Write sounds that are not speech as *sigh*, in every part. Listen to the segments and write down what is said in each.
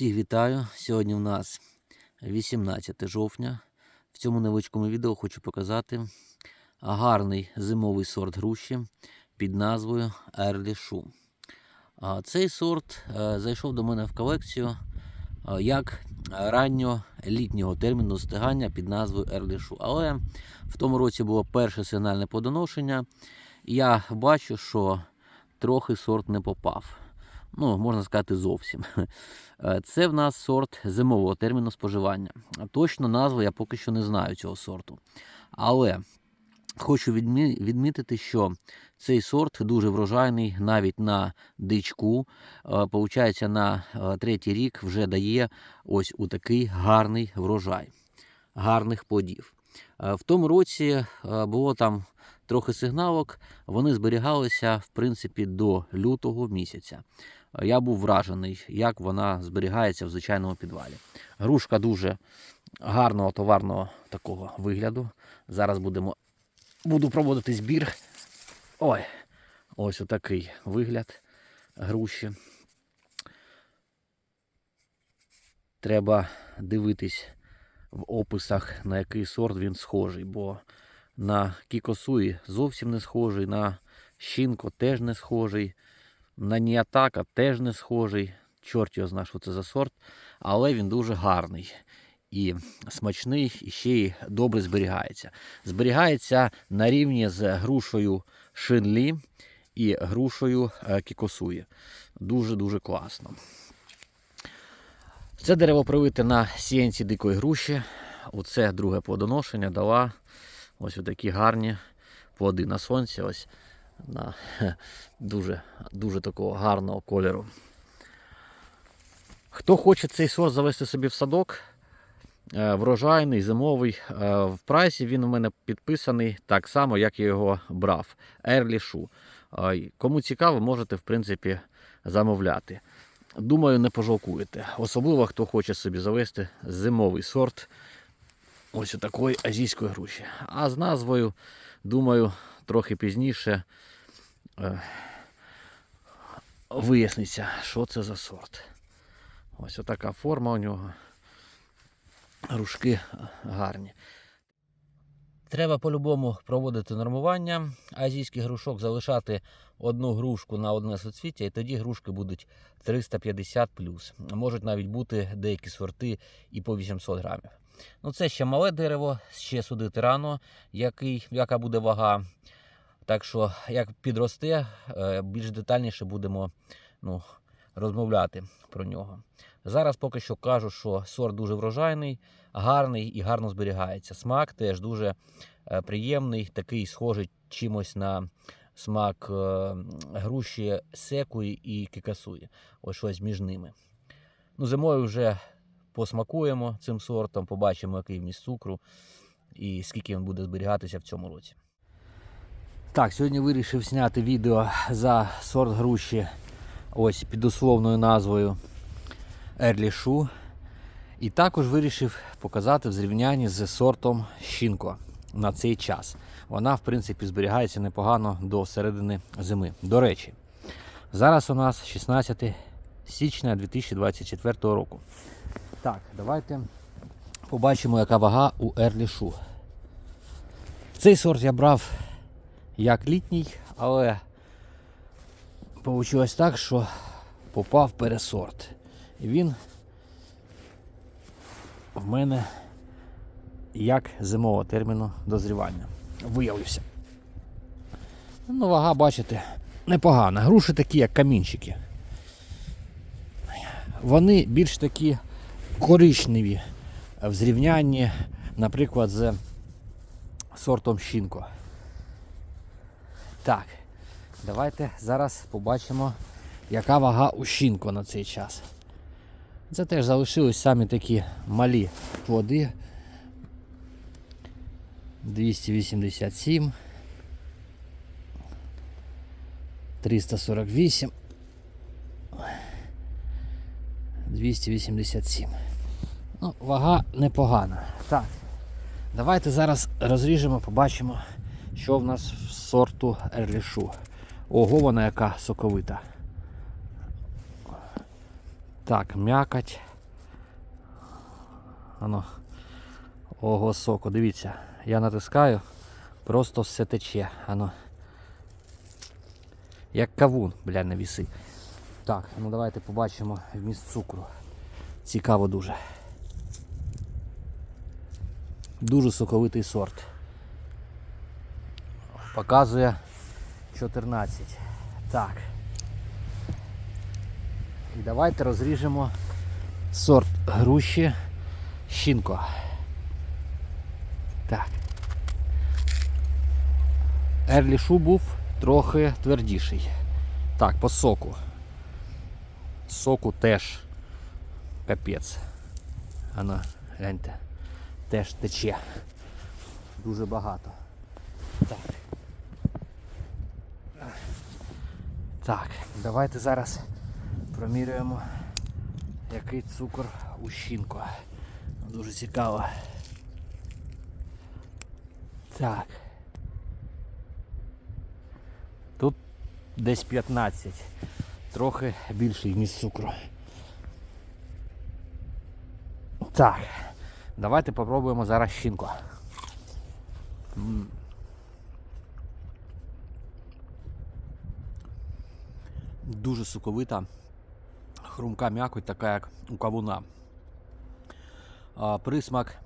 Всіх вітаю! Сьогодні у нас 18 жовтня. В цьому невеличкому відео хочу показати гарний зимовий сорт груші під назвою Shoe. Цей сорт е, зайшов до мене в колекцію е, як ранньолітнього терміну стигання під назвою Shoe. Але в тому році було перше сигнальне подоношення. Я бачу, що трохи сорт не попав. Ну, можна сказати, зовсім. *laughs* Е, Це в нас сорт зимового терміну споживання. Точно назву я поки що не знаю цього сорту. Але хочу відмі- відмітити, що цей сорт дуже врожайний навіть на дичку. Е, Получається, на е, третій рік вже дає ось у такий гарний врожай, гарних плодів. Е, В тому році було там трохи сигналок, вони зберігалися в принципі до лютого місяця. Я був вражений, як вона зберігається в звичайному підвалі. Грушка дуже гарного товарного такого вигляду. Зараз будемо буду проводити збір. Ой, ось отакий вигляд груші. Треба дивитись в описах, на який сорт він схожий, бо на кікосуї зовсім не схожий, на щінко теж не схожий, на ніатака теж не схожий. Чорт його знає, що це за сорт, але він дуже гарний і смачний, і ще й добре зберігається. Зберігається на рівні з грушею шинлі і грушею е, кікосуї. Дуже-дуже класно. Це дерево привите на сіянці дикої груші. Оце друге плодоношення дала ось такі гарні плоди на сонці. Ось на *laughs* дуже, дуже такого гарного кольору. Хто хоче цей сорт завести собі в садок, е, врожайний, зимовий, е, в прайсі він у мене підписаний так само, як я його брав. Shoe. Е, Кому цікаво, можете в принципі замовляти. Думаю, не пожалкуєте. Особливо, хто хоче собі завести зимовий сорт ось такої азійської груші. А з назвою, думаю, трохи пізніше виясниться, що це за сорт. Ось така форма у нього. Грушки гарні. Треба по-любому проводити нормування азійських грушок, залишати одну грушку на одне соцвіття, і тоді грушки будуть 350 плюс. Можуть навіть бути деякі сорти і по 800 грамів. Ну, це ще мале дерево, ще судити рано, який, яка буде вага. Так що, як підросте, е, більш детальніше будемо ну, розмовляти про нього. Зараз поки що кажу, що сорт дуже врожайний, гарний і гарно зберігається. Смак теж дуже е, приємний, такий схожий чимось на смак е, груші секуї і кикасуї. Ось щось між ними. Ну, зимою вже посмакуємо цим сортом, побачимо, який вміст цукру і скільки він буде зберігатися в цьому році. Так, сьогодні вирішив зняти відео за сорт груші ось під условною назвою Shoe. І також вирішив показати в зрівнянні з сортом Щінко на цей час. Вона, в принципі, зберігається непогано до середини зими. До речі, зараз у нас 16 січня 2024 року. Так, давайте побачимо, яка вага у Shoe. Цей сорт я брав як літній, але вийшло так, що попав пересорт. І він в мене як зимового терміну дозрівання виявився. Ну, вага, бачите, непогана. Груші такі, як камінчики. Вони більш такі коричневі в зрівнянні, наприклад, з сортом щінко. Так, давайте зараз побачимо, яка вага у щінко на цей час. Це теж залишились самі такі малі плоди. 287, 348, 287. Ну, вага непогана. Так, давайте зараз розріжемо, побачимо, що в нас в сорту ерлішу. Ого, вона яка соковита. Так, м'якоть. Ано. Ого, соку, дивіться. Я натискаю, просто все тече. Ано. Як кавун, бля, на віси. Так, ну давайте побачимо вміст цукру. Цікаво дуже. Дуже соковитий сорт. Показує 14. Так. І давайте розріжемо сорт груші щінко. Так. Ерлі шу був трохи твердіший. Так, по соку. Соку теж капець. Ано, гляньте, теж тече. Дуже багато. Так. Так, давайте зараз промірюємо, який цукор у щінку. Дуже цікаво. Так. Тут десь 15. Трохи більший вміст цукру. Так. Давайте попробуємо зараз щінку. М. Дуже соковита, хрумка м'якоть, така як у кавуна. Присмак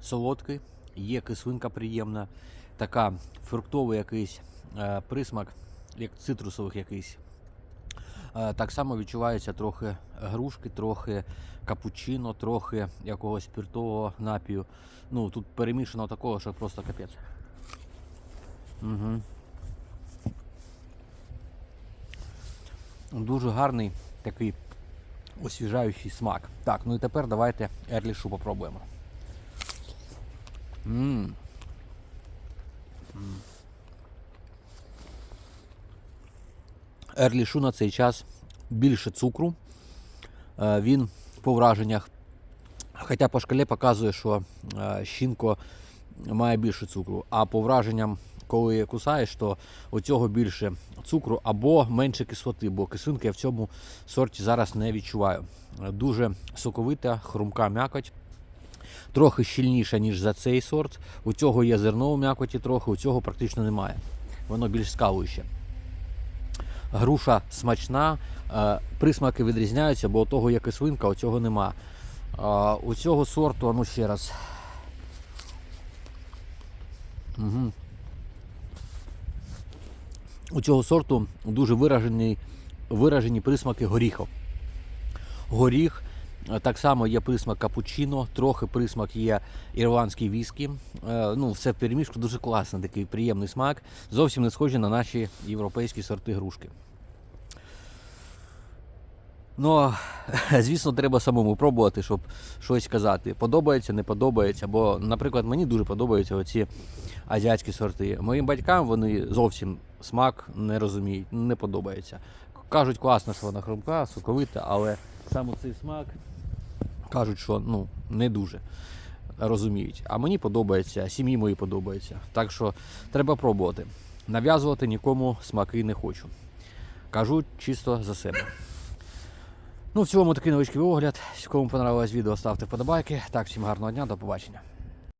солодкий, є кислинка приємна, така фруктовий якийсь е, присмак, як цитрусових якийсь. Е, Так само відчувається трохи грушки, трохи капучино, трохи якогось спиртового напію. Ну, тут перемішано такого, що просто капець. Угу. Дуже гарний такий освіжаючий смак. Так, ну і тепер давайте ерлішу попробуємо. М. М. Ерлішу на цей час більше цукру. Е, Він по враженнях, хоча по шкалі показує, що е, щінко має більше цукру, а по враженням, коли кусаєш, то у цього більше цукру або менше кислоти, бо кислинки я в цьому сорті зараз не відчуваю. Е, Дуже соковита, хрумка м'якоть. Трохи щільніша, ніж за цей сорт. У цього є зерно у м'якоті трохи, у цього практично немає. Воно більш скалуюче. Груша смачна, е, присмаки відрізняються, бо у того є кислинка, у цього нема. У цього сорту, ну ще раз. Угу. У цього сорту дуже виражені, виражені присмаки горіху. Горіх, е, так само є присмак капучино, трохи присмак є ірландський віскі. Е, Ну, все в перемішку дуже класний, такий приємний смак. Зовсім не схожі на наші європейські сорти грушки. Ну, *laughs* звісно, треба самому пробувати, щоб щось казати. Подобається, не подобається. Бо, наприклад, мені дуже подобаються оці азіатські сорти. Моїм батькам вони зовсім смак не розуміють, не подобається. Кажуть, класно, що вона хрумка, соковита, але саме цей смак кажуть, що ну, не дуже розуміють. А мені подобається, сім'ї мої подобається. Так що треба пробувати. Нав'язувати нікому смаки не хочу. Кажу чисто за себе. Ну, в цілому такий невеличкий огляд. Кому понравилось відео, ставте вподобайки. Так, всім гарного дня, до побачення.